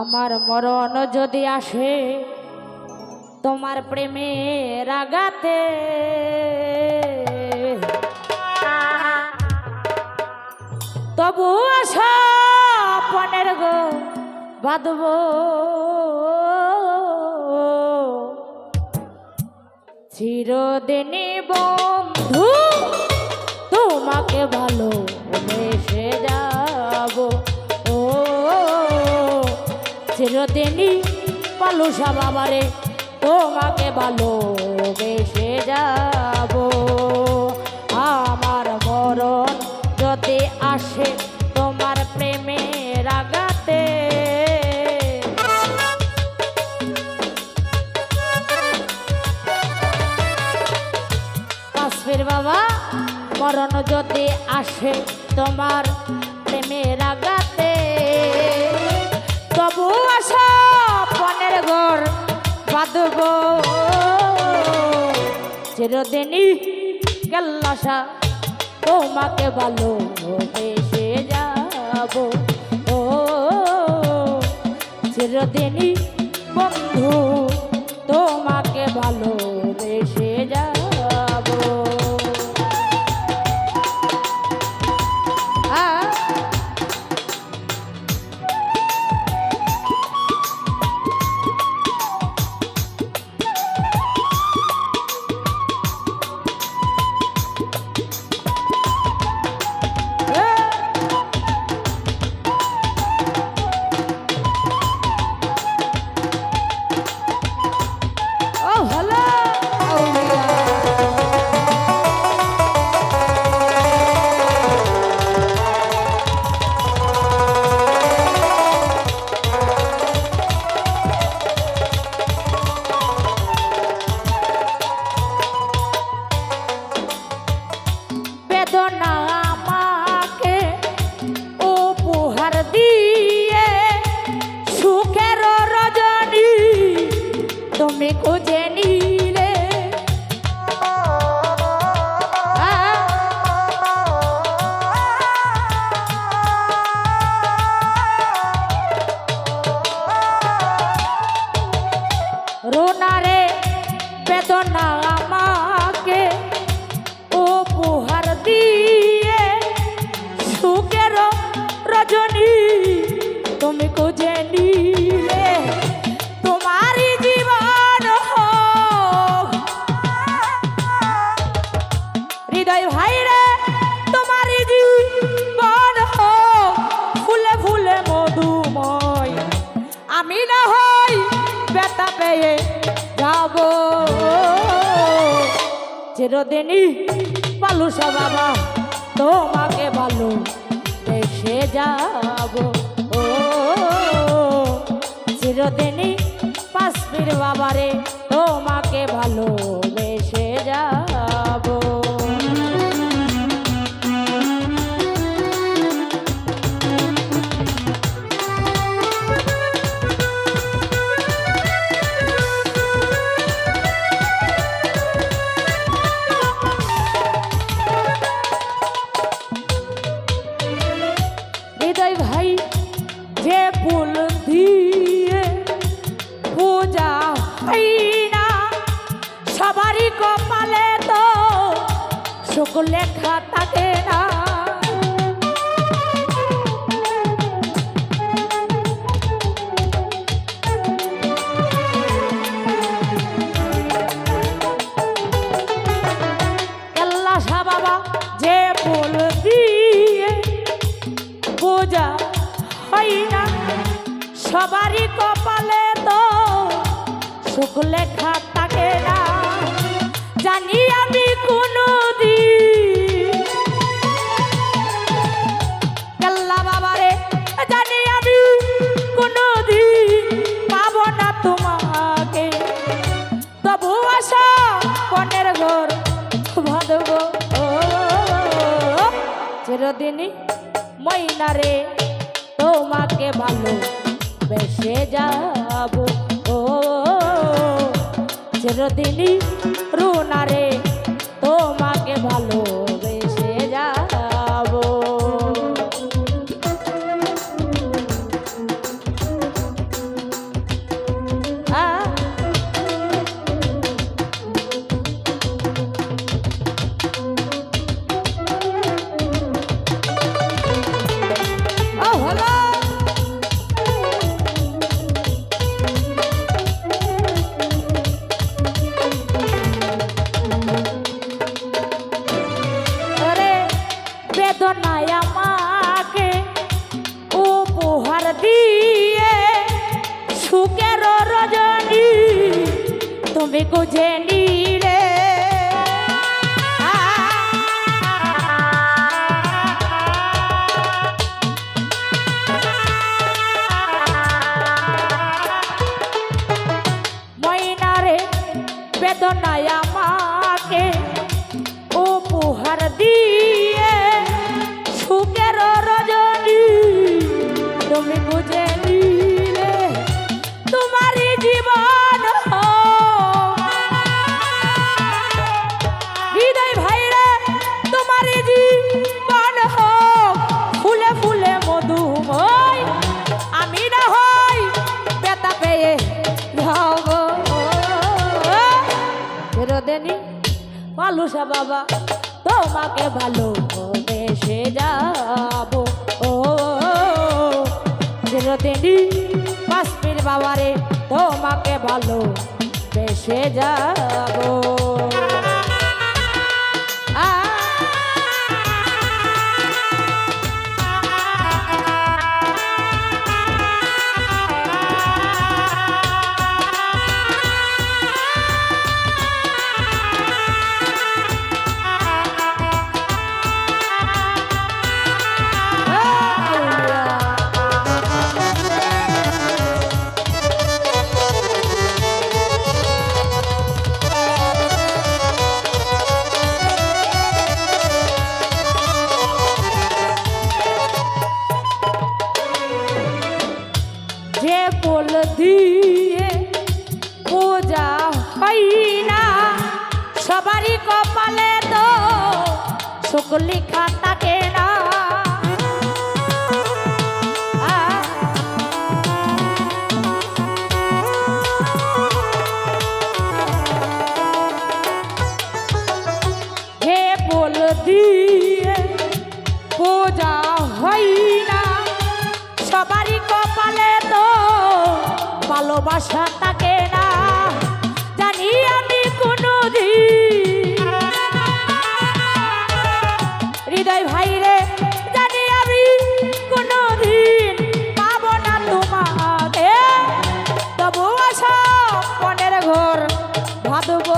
আমার মরণ যদি আসে, তোমার প্রেমের রাগাতে। তবু পনেরো গো বাঁধব। চিরদিনী বন্ধু, তোমাকে ভালো বেসে চিরদিনই পালুসা বাবারে তোমাকে ভালো বেসে যাব। আমার মরণ যদি আসে তোমার প্রেমের রাগাতে কাশ্মীর বাবা, মরণ যদি আসে তোমার প্রেমের আগাতে তবু আসা পনেরো ঘর বাঁধব। চিরদিনই কেল্লাসা, তোমাকে ভালো বেসে যাব। ও, চিরদিনই বন্ধু, তোমাকে ভালো রোনারে বেদনা আমাকে উপহার দিয়ে সুখের রজনী তুমি খুঁজে নিলে। ফুলে ফুলে মধুময়। আমি পেয়ে যাব। চিরদিনই পালুসা বাবা তোমাকে ভালো এসে যাব সুখ লেখা থাকে না। সবারই কপালে তো সুখ বাঁধব ও রে মইনারে তোমাকে ভালো বেসে যাব। ও চিরদিনই রুনারে তোমাকে ভালো সুখের রজনী তুমি গুজে নিলে। ময়নারে বেদনায় আমাকে উপহার দিয়ে সুখের রজনী তুমি পালুসা বাবা তোমাকে ভালো সে যাব ও চিরদিনই কাশ্মীর বাবারে তোমাকে ভালো বেসে যাব যে পোল দিয়ে পূজা হই না। সবারই কপালে তো শুকলি লিখা থাকে না, জানি আমি কোনো হৃদয় ভাইরে জানি আমি কোনো দিন পাবো না তোমাকে। তবু আশা মনের ঘর ভাদব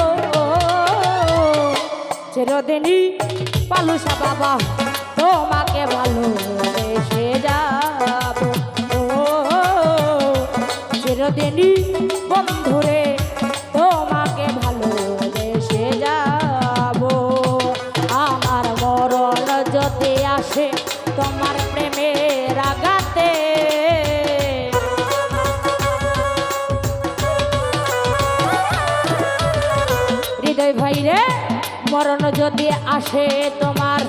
চিরদিনই পালুসা বাবা তোমাকে ভালোবেসে যাব চিরদিনই বন্ধুরে, তোমাকে ভালোবেসে যাব। আমার মরণ যদি আসে, তোমার প্রেমের আঘাতে। হৃদয় ভাই রে মরণ যদি আসে তোমার